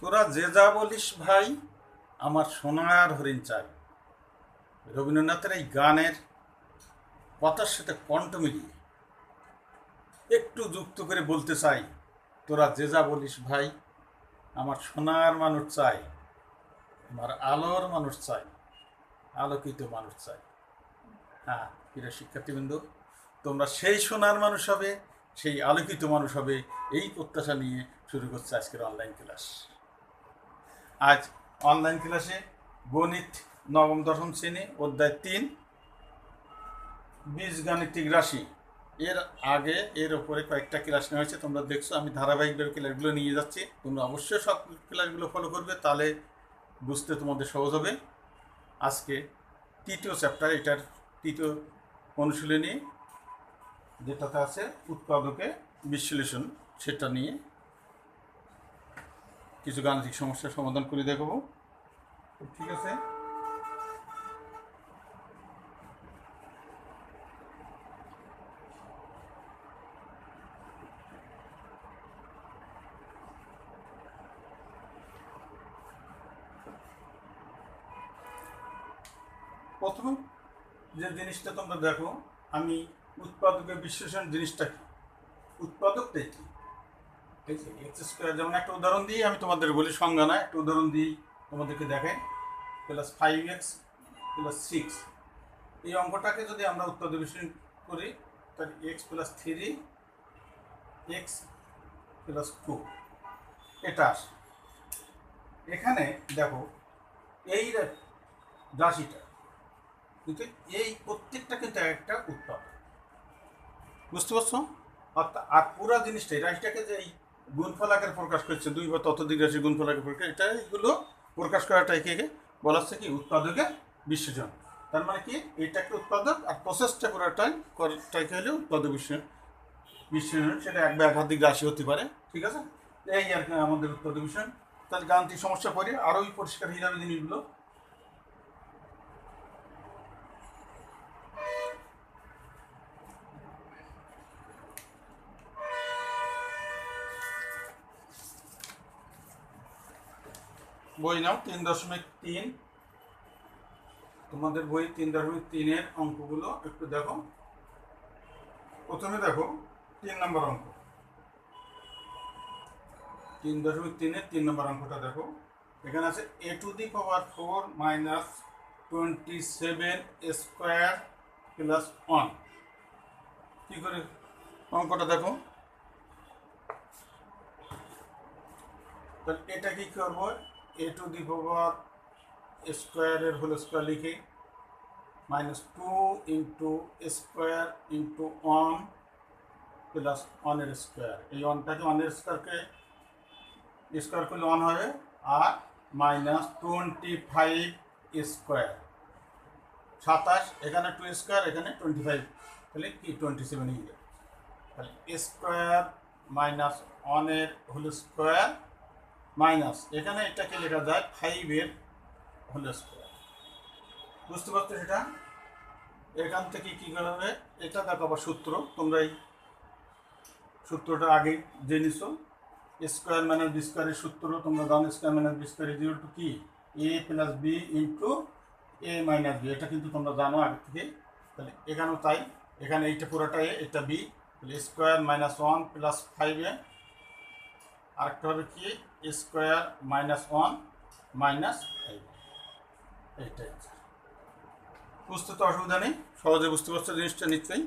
তোরা যে যা বলিস ভাই, আমার সোনার হরিণ চাই। রবীন্দ্রনাথের এই গানের কথার সাথে কণ্ঠ মিলিয়ে একটু যুক্ত করে বলতে চাই, তোরা যে যা বলিস ভাই, আমার সোনার মানুষ চাই, আমার আলোর মানুষ চাই, আলোকিত মানুষ চাই। হ্যাঁ প্রিয় শিক্ষার্থীবৃন্দ, তোমরা সেই সোনার মানুষ হবে, সেই আলোকিত মানুষ হবে, এই প্রত্যাশা নিয়ে শুরু করছে আজকের অনলাইন ক্লাস আজ অনলাইন ক্লাসে গণিত নবম, দশম শ্রেণি, অধ্যায় তিন, বীজগাণিতিক রাশি। এর আগে এর ওপরে কয়েকটা ক্লাস নেওয়া হয়েছে, তোমরা দেখছ, আমি ধারাবাহিকভাবে ক্লাসগুলো নিয়ে যাচ্ছি। তোমরা অবশ্যই সব ক্লাসগুলো ফলো করবে, তাহলে বুঝতে তোমাদের সহজ হবে। আজকে তৃতীয় চ্যাপ্টার এটার তৃতীয় অনুশীলনী যেটাতে আছে উৎপাদকে বিশ্লেষণ, সেটা নিয়ে কিছু গাণিতিক সমস্যার সমাধান করে দেখাবো। ঠিক আছে? প্রথম যে জিনিসটা তোমরা দেখো, আমি উৎপাদকের বিশ্লেষণ জিনিসটা কি? উৎপাদকটাই কি? এক্স স্কোয়ার যেমন একটা উদাহরণ দিয়ে আমি তোমাদের বলি সংজ্ঞা না, একটা উদাহরণ দিই, তোমাদেরকে দেখাই। Plus five x plus six এই অঙ্কটাকে যদি আমরা উৎপাদক বিশ্লেষণ করি, তাহলে x plus three x plus two এটা এখানে দেখো, এই রাশিটা, কিন্তু এই প্রত্যেকটা কিন্তু একটা উৎপাদক। বুঝতে পারছ? অর্থাৎ, আর পুরো জিনিসটা, এই রাশিটাকে যে এই গুণফল আকারে প্রকাশ করছে, দুই বা ততোধিক রাশি গুণফল আকারে প্রকাশ এটা এগুলো প্রকাশ করাটাকে বলা হচ্ছে কি উৎপাদকের বিশ্লেষণ তার মানে কি এটা একটা উৎপাদক আর প্রসেসটা পুরোটাই করাটাকে হলে, উৎপাদক বিশ্লেষণ বিশ্লেষণ সেটা এক বা একাধিক রাশি হতে পারে, ঠিক আছে? এই আর কি আমাদের উৎপাদক বিশ্লেষণ তাহলে গাণিতিক সমস্যা পড়ে আরোই পরিষ্কার হয়ে যাবে জিনিসগুলো বই নাও, তিন দশমিক তিন। তোমাদের বই তিন দশমিক তিনের অঙ্কগুলো একটু দেখো। প্রথমে দেখো, তিন নম্বর অঙ্ক। তিন দশমিক তিনের তিন নম্বর অঙ্কটা দেখো। এখানে আছে a to the power four minus twenty seven square plus one. কী করে? অঙ্কটা দেখো। তাহলে এটা কি করব? এ টু দি পাওয়ার স্কোয়ারের হোল স্কোয়ার লিখে। Minus two into square into one plus ওয়ানের স্কোয়ার এই ওয়ানটাকে ওয়ানের স্কোয়ারকে স্কোয়ার করলে ওয়ান হবে, আর মাইনাস টোয়েন্টি ফাইভ স্কোয়ার সাতাশ, এখানে টু স্কোয়ার এখানে টোয়েন্টি ফাইভ তাহলে কি টোয়েন্টি সেভেন যাবে তাহলে স্কোয়ার মাইনাস ওয়ানের হোল স্কোয়ার মাইনাস। এখানে এটাকে লেখা যায় ফাইভের হোল স্কোয়ার বুঝতে পারছ সেটা? এখান থেকে কী হবে? এটা দেখো আবার সূত্র। তোমরা এই সূত্রটা আগে জেনেছো স্কোয়ার মাইনাস বি স্কোয়ারের সূত্র। তোমরা জানো square minus b square to কি? A plus b into a minus b এটা কিন্তু তোমরা জানো আগে থেকে। তাহলে এখানেও তাই। এখানে এইটা পুরোটা এ এটা বি তাহলে square minus one plus five a আরেকটা হবে কি? Square minus one minus five. এইটাই। বুঝতে তো অসুবিধা নেই, সহজে বুঝতে পারছ জিনিসটা নিশ্চয়ই?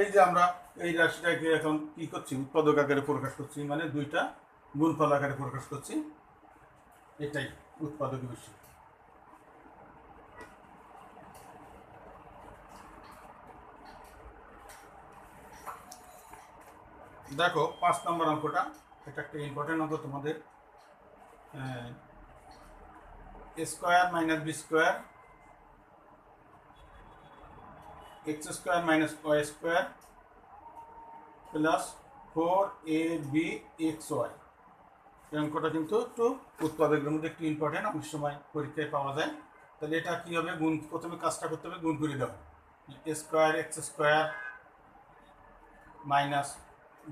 এই যে আমরা এই রাশিটাকে এখন কি করছি? উৎপাদক আকারে প্রকাশ করছি মানে দুইটা গুণফল আকারে প্রকাশ করছি। এটাই উৎপাদক বিষয় দেখো, পাঁচ নম্বর অঙ্কটা, এটা একটা ইম্পর্টেন্ট অঙ্ক তোমাদের। Square minus b square x square minus y square plus four a b x y এই অঙ্কটা কিন্তু একটু উৎপাদকের মধ্যে একটু ইম্পর্টেন্ট অনেক সময় পরীক্ষায় পাওয়া যায়। তাহলে এটা কী হবে? গুণ, প্রথমে কাজটা করতে হবে, গুণ করে দেওয়া square x square minus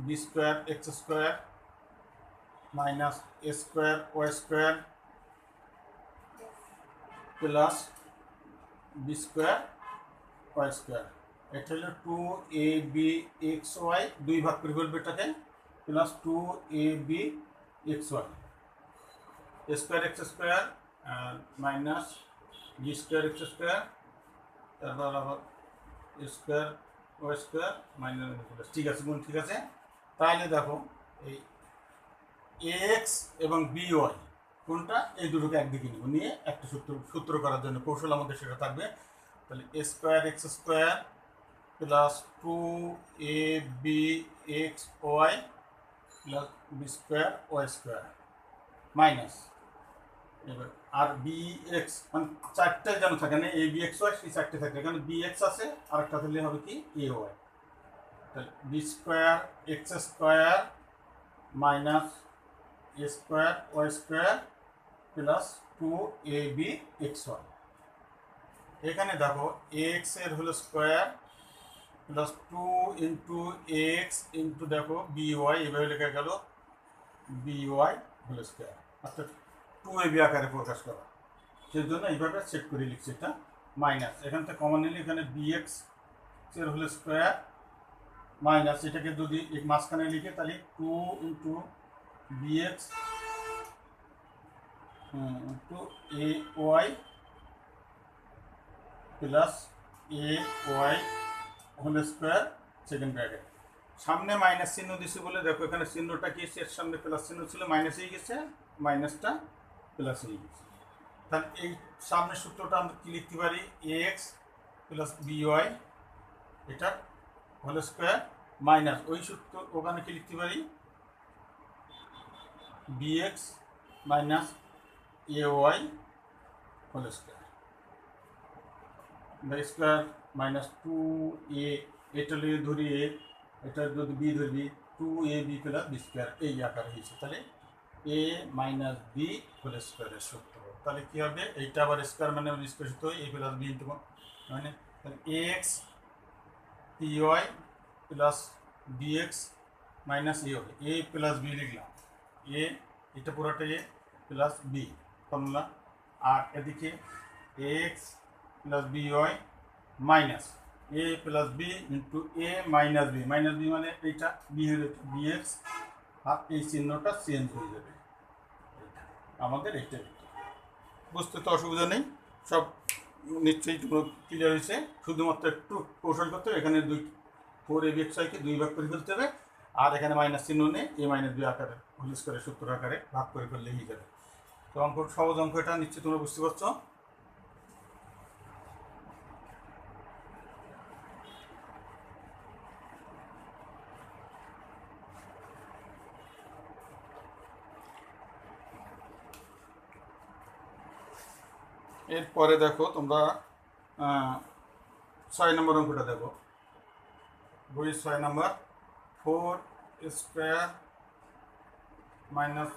b square x square minus a square y square plus b square y square এটা হলো two a b x y দুই ভাগ করে ফেলবে এটাকে plus two a b x y square x square minus b square x square তারপর আবার square Y square minus ঠিক আছে গুণ ঠিক আছে? তাহলে দেখো এই এক্স এবং বি ওয়াই কোনটা? এই দুটোকে একদিকে নিব। নিয়ে একটা সূত্র সূত্র করার জন্য কৌশল আমাদের সেটা থাকবে। তাহলে a square x square plus two a b x y plus b square y square minus এবার আর বি এক্স মানে চারটে যেন থাকে না এ বি এক্স ওয়াই সেই চারটে থাকে এখানে বি এক্স আছে আর একটা থাকলে হবে কি? A y b square x square minus a square y square plus two a b x y এখানে দেখো এক্সের হলো square plus two into x into দেখো বি ওয়াই এভাবে লেখা গেল বি ওয়াই হোল স্কোয়ার অর্থাৎ টু এ বি আকারে প্রকাশ করা। সেই জন্য এইভাবে সেট করে লিখছি এটা মাইনাস এখান থেকে কমন নিলে এখানে বি এক্সের হোল স্কোয়ার মাইনাস, এটাকে যদি মাঝখানে লিখে তাহলে two into b x into a y plus a y whole square second bracket সামনে মাইনাস চিহ্ন দিছি বলে দেখো, এখানে চিহ্নটা কি এর সামনে প্লাস চিহ্ন ছিল মাইনাস হয়ে গেছে মাইনাসটা প্লাস হয়ে গেছে। তাহলে এই সামনের সূত্রটা আমরা কি লিখতে পারি? এক্স প্লাস বিওয়াই এটা হোল স্কোয়ার মাইনাস ওই সূত্র ওখানে কি লিখতে পারি? B x minus a y whole square. The square minus two a এটা লিয়ে ধরি এ এটা যদি বি ধরবি two a b plus b square এই আকার হয়েছে। তাহলে এ মাইনাস বি হোল স্কোয়ারের সূত্র। তাহলে কী হবে? এইটা আবার স্কোয়ার মানে স্কোয়ার সূত্র এ প্লাস বি ইন্টু মানে তাহলে x p y plus b x minus a a plus b লিখলাম। এ এটা পুরোটা এ প্লাস বি ফর্মুলা আর এদিকে x plus b y minus a plus b into a minus b minus b মানে এইটা B হলে বি এক্স আর এই চিহ্নটা চেঞ্জ হয়ে যাবে। আমাদের এইটা বুঝতে তো অসুবিধা নেই। সব নিশ্চয়ই ক্লিয়ার হয়েছে। শুধুমাত্র একটু কৌশল করতে হবে। এখানে দুই ফোর এবি এক্স ওয়াইকে দুই ভাগ করে ফেলতে হবে। আর এখানে মাইনাস চিহ্ন নেই। এই মাইনাস দুই আকারে হোলিস করে সত্তর আকারে ভাগ করে ফেললেই যাবে। তো অঙ্ক সহজ অঙ্ক এটা, নিশ্চয়ই তোমরা বুঝতে পারছ। এরপরে দেখো তোমরা ছয় নম্বর অঙ্কটা দেখো। বই ছয় নম্বর। Four square minus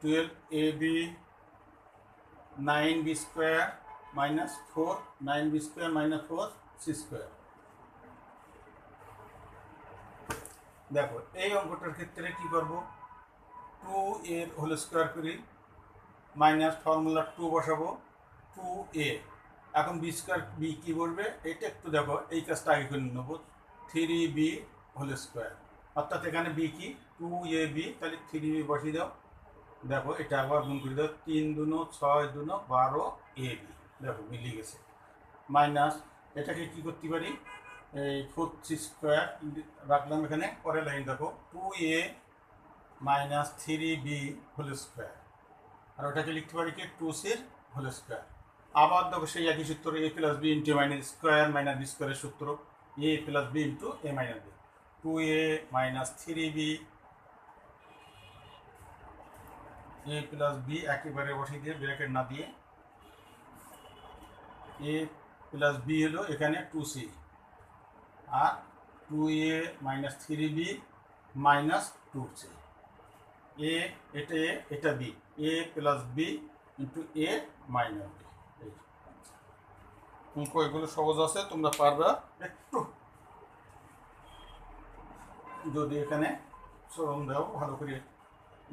twelve a b nine b square minus four, nine b square minus four c square. দেখো, এই অঙ্কটার ক্ষেত্রে কি করব? টু এর হোল স্কোয়ার করি, মাইনাস ফর্মুলা টু বসাবো। টু এ এখন বি স্কোয়ার বি কী বলবে? এটা একটু দেখো, এই কাজটা আগে করে নেব। থ্রি বি হোল স্কোয়ার অর্থাৎ এখানে বি কি? টু এ বি তাহলে থ্রি বি বসিয়ে দাও। দেখো, এটা আবার গুণ করে দাও। তিন দুনো, ছয় দুনো, বারো এ বি দেখো, মিলিয়ে গেছে। মাইনাস, এটাকে কী করতে পারি? এই ফোর স্কোয়ার রাখলাম এখানে। পরে লাইন দেখো two a minus three b whole square আর ওটাকে লিখতে পারি কি? টু সির হোল স্কোয়ার আবার দেখো সেই একই সূত্র a plus b into minus square minus b স্কোয়ারের সূত্র a plus b into a minus b two a minus three b a plus b একেবারে বসিয়ে দিয়ে ব্র্যাকেট না দিয়ে এ প্লাস বি হলো এখানে two C R two a minus three b minus two c a এটা এ এটা b a plus b into a minus b অঙ্ক এগুলো সহজ আছে, তোমরা পারবা। একটু যদি এখানে শ্রম দাও, ভালো করে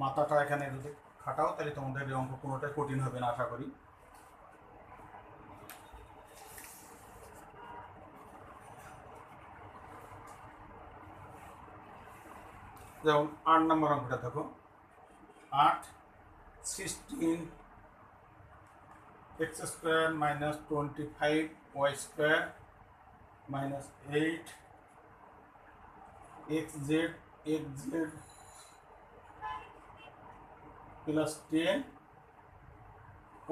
মাথাটা এখানে যদি খাটাও, তাহলে তোমাদের অঙ্ক কোনোটাই কঠিন হবে না, আশা করি। যেমন আট নম্বর অঙ্কটা দেখো। আট sixteen x square minus twenty five y square minus eight x z x z plus ten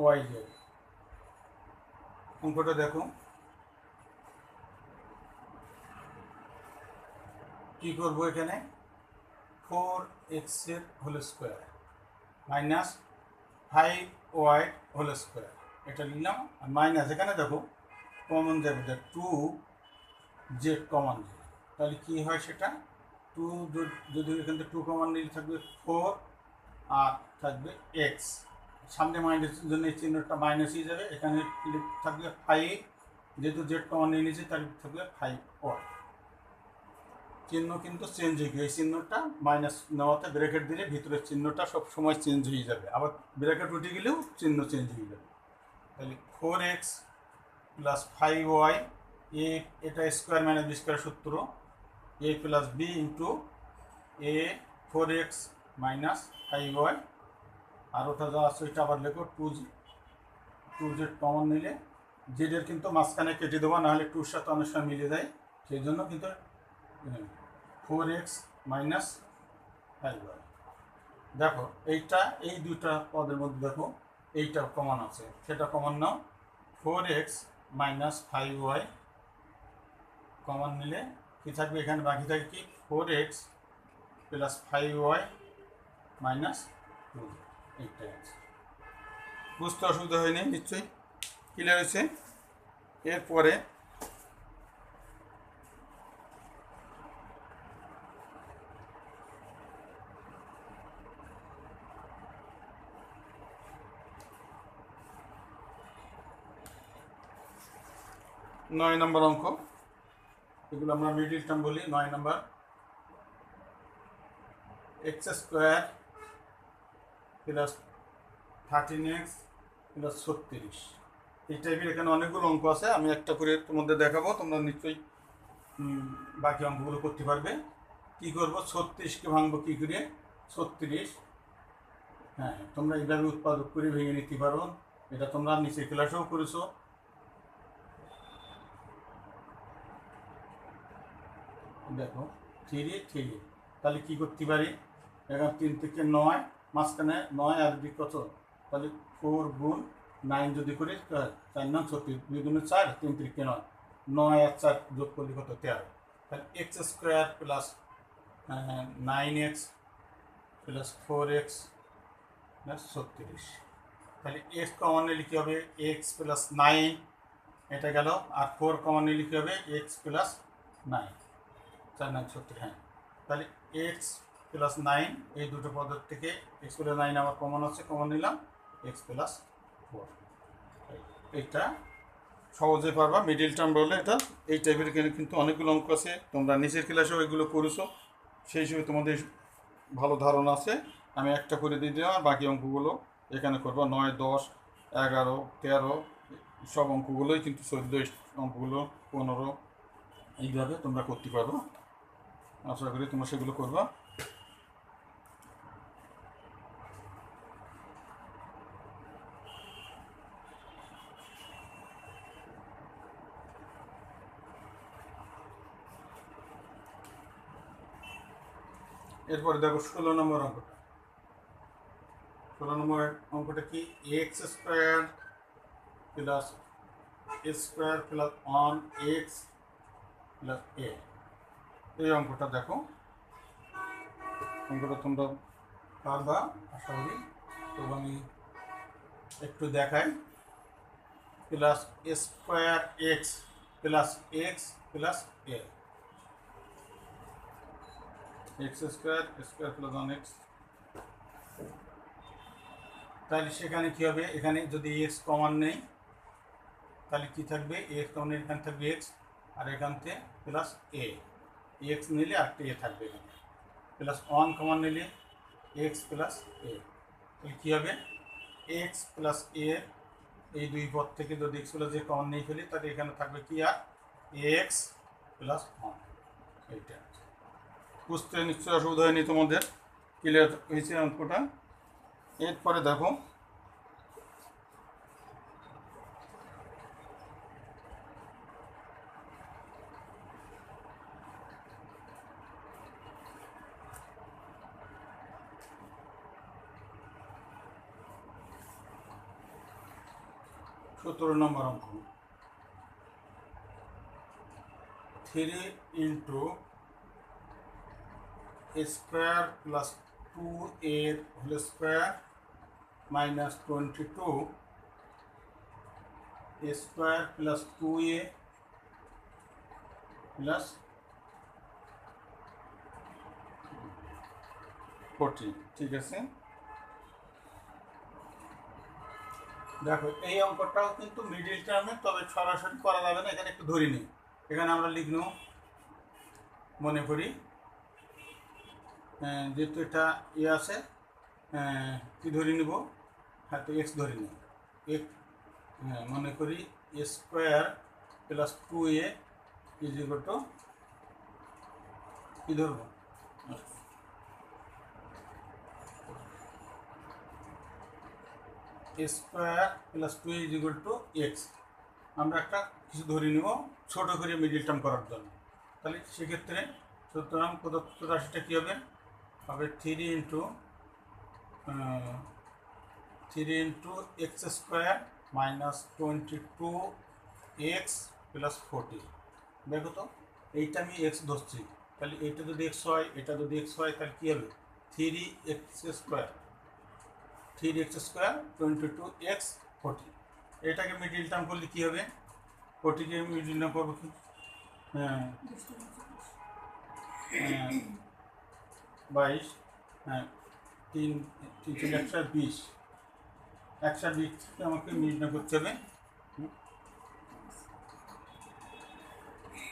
y z. অঙ্কটা দেখো। কি করব এখানে? ফোর এক্সের whole square minus five y whole square. এটা নিলাম, আর মাইনাস এখানে দেখো কমন যাবে যে টু জেড কমন যাবে তাহলে কী হয় সেটা? টু যদি এখান থেকে টু কমন নিলে থাকবে ফোর আর থাকবে এক্স সামনে মাইনাসের জন্য এই চিহ্নটা মাইনাস হয়ে যাবে, এখানে থাকবে ফাইভ যেহেতু জেড কমন নিয়ে নিয়েছে, তাহলে থাকবে ফাইভ ওয়াই চিহ্ন কিন্তু চেঞ্জ হয়ে গিয়ে, এই চিহ্নটা মাইনাস নেওয়াতে ব্র্যাকেট দিলে ভিতরের চিহ্নটা সব সময় চেঞ্জ হয়ে যাবে। আবার ব্র্যাকেট উঠে গেলেও চিহ্ন চেঞ্জ হয়ে যাবে। তাহলে four x plus five y a এটা স্কোয়ার মাইনাস বি স্কোয়ার সূত্র a plus b into a four x minus five y আর ওটা যা আছে ওইটা আবার লেখো two g two z common নিলে জেডের কিন্তু মাঝখানে কেটে দেবো, নাহলে টুর সাথে অনেক সময় মিলে যায়, সেই জন্য কিন্তু four x minus five y দেখো এইটা, এই দুইটা পদের মধ্যে দেখো এইটা কমন আছে। সেটা কমন নাও। Four x minus five y common নিলে কি থাকবে? এখানে বাকি থাকে কি? Four x plus five y minus two এইটাই আছে। বুঝতে অসুবিধা হয়নি, নিশ্চয়ই। ক্লিয়ার হয়েছে? এরপরে নয় নম্বর অঙ্ক। এগুলো আমরা মিডিল টার্ম বলি, নয় নম্বর। X square plus thirteen x plus ছত্রিশ। এই টাইপের এখানে অনেকগুলো অঙ্ক আছে, আমি একটা করে তোমাদের দেখাবো, তোমরা নিশ্চয়ই বাকি অঙ্কগুলো করতে পারবে। কি করব? ছত্রিশকে ভাঙবো কী করে? ছত্রিশ। হ্যাঁ তোমরা এইভাবে উৎপাদক করে ভেঙে নিতে পারো। এটা তোমরা নিচের ক্লাসেও করেছ। দেখো থ্রি থ্রি তাহলে কি করতে পারি? এখন তিন থেকে নয়, মাঝখানে নয় আর দুই কত? তাহলে ফোর গুণ নাইন যদি করি চার নয় ছত্রিশ, দুই গুণে চার, তিন তিরিকে নয়। নয় আর চার যোগ করলে কত? তেরো। তাহলে x square plus nine x plus four x plus ছত্রিশ। তাহলে এক্স কমন নিলে হবে এক্স প্লাস নাইন এটা গেল। আর ফোর কমন নিলে হবে এক্স প্লাস নাইন চার নাইন ছত্রিশ হ্যাঁ। তাহলে এক্স প্লাস নাইন এই দুটো পদের থেকে এক্স প্লাস নাইন আমার কমন আছে কমন নিলাম এক্স প্লাস ফোর এইটা সহজে পারবা মিডিল টার্ম বললে এটা, এই টাইপের কিন্তু অনেকগুলো অঙ্ক আছে, তোমরা নিচের ক্লাসেও এগুলো করেছ, সেই হিসেবে তোমাদের ভালো ধারণা আছে। আমি একটা করে দিয়ে দিলাম, আর বাকি অঙ্কগুলো এখানে করবা, নয়, দশ, এগারো, তেরো, সব অঙ্কগুলোই কিন্তু চোদ্দ অঙ্কগুলো, পনেরো, এইভাবে তোমরা করতে পারো আশা করি তোমরা সেগুলো করবা। এরপরে দেখো ষোলো নম্বর অঙ্কটা। ষোলো নম্বর অঙ্কটা কি? X square plus square plus one x plus a এই অঙ্কটা দেখো। অঙ্কটা তোমরা পারবা, আশা করি। তো আমি একটু দেখাই। Plus square x plus x plus a. X square square plus one x. তাহলে সেখানে কী হবে? এখানে যদি এক্স কমান নেই, তাহলে কী থাকবে? এক্স কমন এখানে থাকবে এক্স। আর এখান থেকে প্লাস এ। এক্স নিলে আরেকটা এ থাকবে এখানে প্লাস ওয়ান কমন নিলে এক্স প্লাস এ তাহলে কী হবে? এক্স প্লাস এ এই দুই পদ থেকে যদি এক্স প্লাস এ কমন নিয়ে ফেলি, তাহলে এখানে থাকবে কি আর? এক্স প্লাস ওয়ান এইটা। বুঝতে নিশ্চয়ই অসুবিধা হয়নি তোমাদের। ক্লিয়ার হয়েছে অঙ্কটা? এরপরে দেখো। সতেরো নম্বর অঙ্ক three into square plus two এর whole square minus twenty two square plus two a plus forty ঠিক আছে দেখো, এই অঙ্কটাও কিন্তু মিডিল টার্মে তবে সরাসরি করা যাবে না, এখানে একটু ধরি নিই। এখানে আমরা লিখব, মনে করি যেহেতু এটা ইয়ে আছে কি ধরে নিব? হ্যাঁ তো এক্স ধরে নিই। এক হ্যাঁ মনে করি square plus two a is two কী ধরবো? Square plus two is equal to x. আমরা একটা কিছু ধরে নিব, ছোট করে মিডিল টার্ম করার জন্য। তাহলে সেক্ষেত্রে সুতরাং প্রদত্ত রাশিটা কী হবে? হবে three into three into x square minus twenty two x plus forty দেখো তো, এইটা আমি এক্স ধরছি। তাহলে এইটা যদি এক্স হয়, এটা যদি এক্স হয়, তাহলে কী হবে? Three x square three x square twenty two x forty এটাকে মিডিল টার্ম করলে কী হবে? ফোরটিকে মিডিল টার্ম করব কি? হ্যাঁ। হ্যাঁ, বাইশ। হ্যাঁ। তিন তিন তিন একশো বিশ। একশো বিশ আমাকে মিডিল করতে হবে।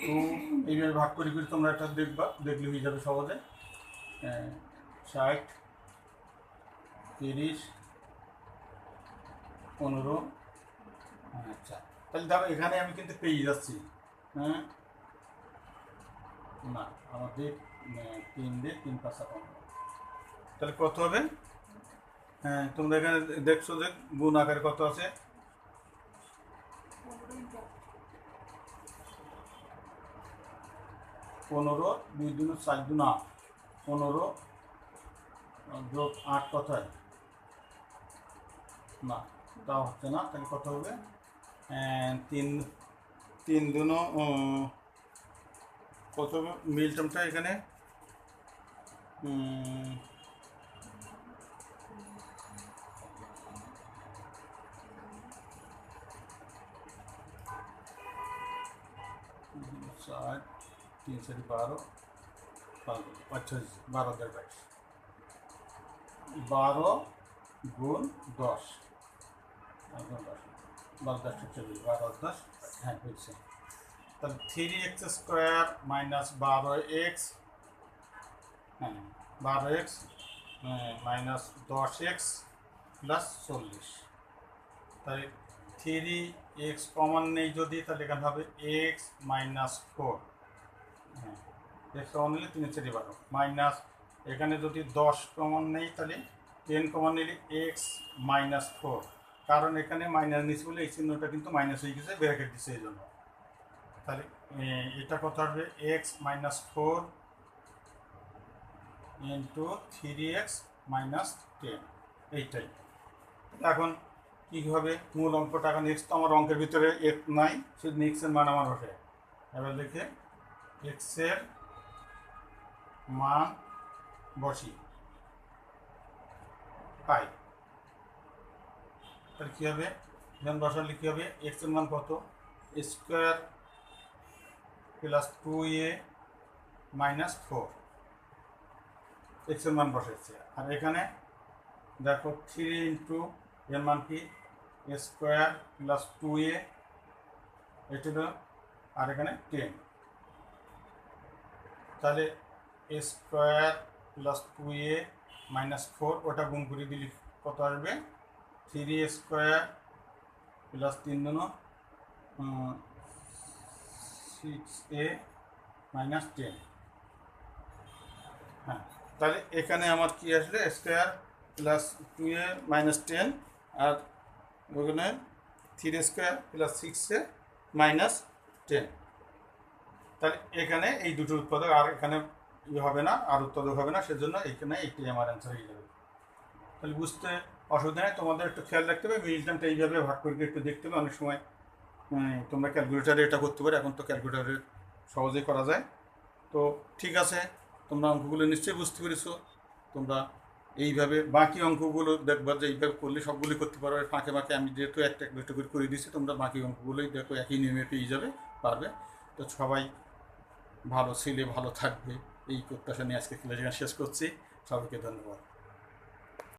তো এইভাবে ভাগ করে করে তোমরা একটা দেখবা দেখলে হয়ে যাবে সহজে। হ্যাঁ, ষাট। তিরিশ, পনেরো আচ্ছা। তাহলে দেখো এখানে আমি কিন্তু পেয়ে যাচ্ছি হ্যাঁ? না আমাদের তিন দিয়ে তিন পাঁচটা পনেরো তাহলে কত হবে? হ্যাঁ তোমরা এখানে দেখছ যে গুণ আকারে কত আছে? পনেরো দুই দিন চার দিন আট পনেরো যোগ আট কত হয়? না তাও হচ্ছে না তাহলে কত হবে আহ, তিন তিন দুনো উম, কত মিল টার্মটা এখানে উম, চার তিন চারি বারো বারো আচ্ছা বারো হাজার বাইশ বারো গুণ দশ দশ দশ চল্লিশ বারো দশ হ্যাঁ বুঝছি তাহলে থ্রি এক্স স্কোয়ার মাইনাস বারো এক্স। হ্যাঁ। বারো এক্স মাইনাস দশ এক্স প্লাস চল্লিশ। তাহলে থ্রি এক্স কমন নেই যদি তাহলে এখানে হবে এক্স মাইনাস ফোর। হ্যাঁ। এক্স কমন নিলে তিন চারি বারো। মাইনাস এখানে যদি দশ কমন নেই তাহলে টেন কমন নিলে এক্স মাইনাস ফোর। কারণ এখানে মাইনাস নিচ্ছে বলে এই চিহ্নটা কিন্তু মাইনাস হয়ে গেছে ব্র্যাকেট দিচ্ছে এই জন্য। তাহলে এটা কত হবে x minus four into three x minus ten এইটাই। এখন কী হবে? মূল অঙ্কটা এখন এক্স তো আমার অঙ্কের ভিতরে এক নাই, শুধু এক্সের মান আমার ওঠে এবার লিখে এক্সের মান বসি। পাই। তাহলে কী হবে? মান বসালে কী হবে এক্সের মান কত? Square plus two a minus four এক্সের মান বসাচ্ছে আর এখানে দেখো থ্রি ইন্টু এর মান কি? স্কোয়ার প্লাস টু এ এটা আর এখানে টেন তাহলে square plus two a minus four ওটা গুণ করে দিলে কত আসবে? থ্রি স্কোয়ার প্লাস তিন দুন সিক্স এ মাইনাস টেন হ্যাঁ তাহলে এখানে আমার কি আসলে square plus two a minus ten আর ওখানে three square plus six a minus ten তাহলে এখানে এই দুটো উৎপাদক আর এখানে হবে না, আর উৎপাদক হবে না, সেজন্য এখানে এইটাই আমার অ্যান্সার হয়ে যাবে। তাহলে বুঝতে অসুবিধা নেই, তোমাদের একটু খেয়াল রাখতে হবে টাইমটা এইভাবে ভাগ করে একটু দেখতে হবে। অনেক সময় তোমরা ক্যালকুলেটারে এটা করতে পারো, এখন তো ক্যালকুলেটারে সহজেই করা যায়। তো ঠিক আছে, তোমরা অঙ্কগুলো নিশ্চয়ই বুঝতে পেরেছ। তোমরা এইভাবে বাকি অঙ্কগুলো দেখবা যে এইভাবে করলে সবগুলোই করতে পারো। ফাঁকে ফাঁকে আমি যেহেতু একটা একটা করে করে দিচ্ছি তোমরা বাকি অঙ্কগুলোই দেখো, একই নিয়মে পেয়ে যাবে, পারবে। তো সবাই ভালো ছেলে, ভালো থাকবে। এই প্রত্যাশা নিয়ে আজকে ক্লাস শেষ করছি। সবাইকে ধন্যবাদ।